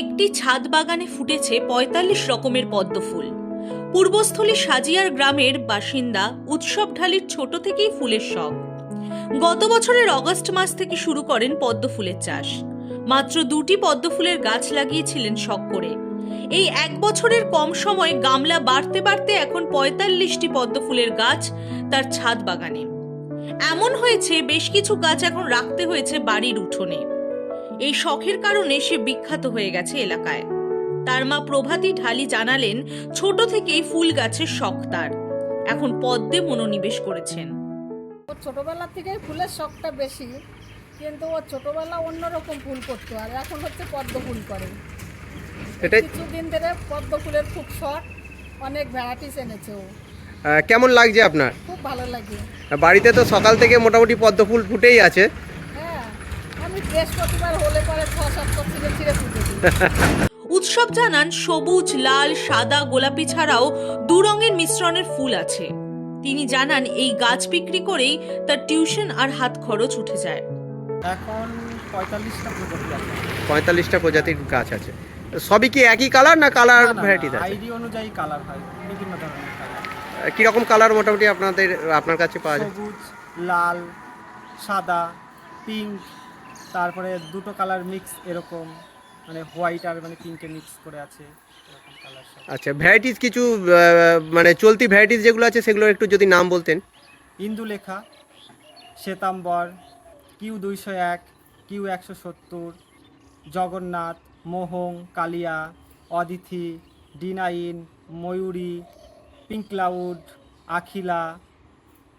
একটি ছাদ বাগানে ফুটেছে পঁয়তাল্লিশ রকমের পদ্ম ফুল পূর্বস্থলী সাজিয়ার গ্রামের বাসিন্দা উৎসব ঢালির ছোট থেকেই ফুলের শখ। গত বছরের অগস্ট মাস থেকে শুরু করেন পদ্ম ফুলের চাষ। মাত্র দুটি পদ্ম ফুলের গাছ লাগিয়েছিলেন শখ করে। এই এক বছরের কম সময়ে গামলা বাড়তে বাড়তে এখন পঁয়তাল্লিশটি পদ্ম ফুলের গাছ তার ছাদ বাগানে। এমন হয়েছে বেশ কিছু গাছ এখন রাখতে হয়েছে বাড়ির উঠোনে। এই শখের কারণে সে বিখ্যাত হয়ে গেছে এলাকায়। তার মা প্রভাতী ঢালি জানালেন ছোট থেকেই ফুল গাছের শখ তার। এখন পদ্মে মনোনিবেশ করেছেন। ওর ছোটোবেলা থেকেই ফুলের শখটা বেশি কিন্তু ও ছোটোবেলা অন্যরকম ফুল করতো আর এখন হচ্ছে পদ্ম ফুল করে। কিছুদিন ধরে পদ্ম ফুলের খুব শখ অনেক ভ্যারাইটিস এনেছে ও। কেমন লাগছে আপনার? খুব ভালো লাগে। বাড়িতে তো সকাল থেকে মোটামুটি পদ্ম ফুল ফুটেই আছে। বৃহস্পতিবার হলে পরে ছ সাতটা ছিঁড়ে ছিঁড়ে ফুটে উৎসব জানান সবুজ লাল সাদা গোলাপি ছাড়াও দু রঙের মিশ্রণের ফুল আছে। তিনি জানান এই গাছ বিক্রি করেই তার টিউশন আর হাত খরচ উঠে যায়। এখন পঁয়তাল্লিশটা প্রজাতি আছে। পঁয়তাল্লিশটা প্রজাতির গাছ আছে। সবই কি একই কালার না কালার ভ্যারাইটিস আছে? আইডি অনুযায়ী কালার হয় বিভিন্ন ধরনের কালার কীরকম কালার মোটামুটি আপনাদের আপনার কাছে পাওয়া যায়? সবুজ লাল সাদা পিঙ্ক তারপরে দুটো কালার মিক্স এরকম মানে হোয়াইট আর মানে পিঙ্কে মিক্স করে আছে এরকম কালার সব। আচ্ছা ভ্যারাইটিস কিছু মানে চলতি ভ্যারাইটিস যেগুলো আছে সেগুলো একটু যদি নাম বলতেন। ইন্দুলেখা শ্বেতাম্বর কিউ দুইশো এক কিউ একশো সত্তর জগন্নাথ মোহং কালিয়া অদিথি ডিনাইন ময়ূরী পিঙ্ক ক্লাউড আখিলা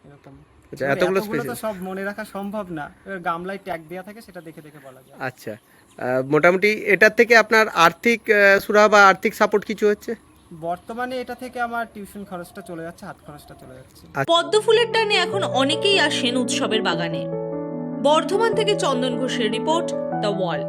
এরকম। আচ্ছা, এতগুলো তো সব মনে রাখা সম্ভব না। এবার গামলায় ট্যাগ দেওয়া থাকে সেটা দেখে দেখে বলা যায়। আচ্ছা আহ, মোটামুটি এটার থেকে আপনার আর্থিক সুরাহা বা আর্থিক সাপোর্ট কিছু হচ্ছে? বর্তমানে এটা থেকে আমার টিউশন খরচটা চলে যাচ্ছে হাত খরচটা চলে যাচ্ছে। পদ্ম ফুলের টানে এখন অনেকেই আসেন উৎসবের বাগানে। বর্ধমান থেকে চন্দন ঘোষের রিপোর্ট দ্য ওয়াল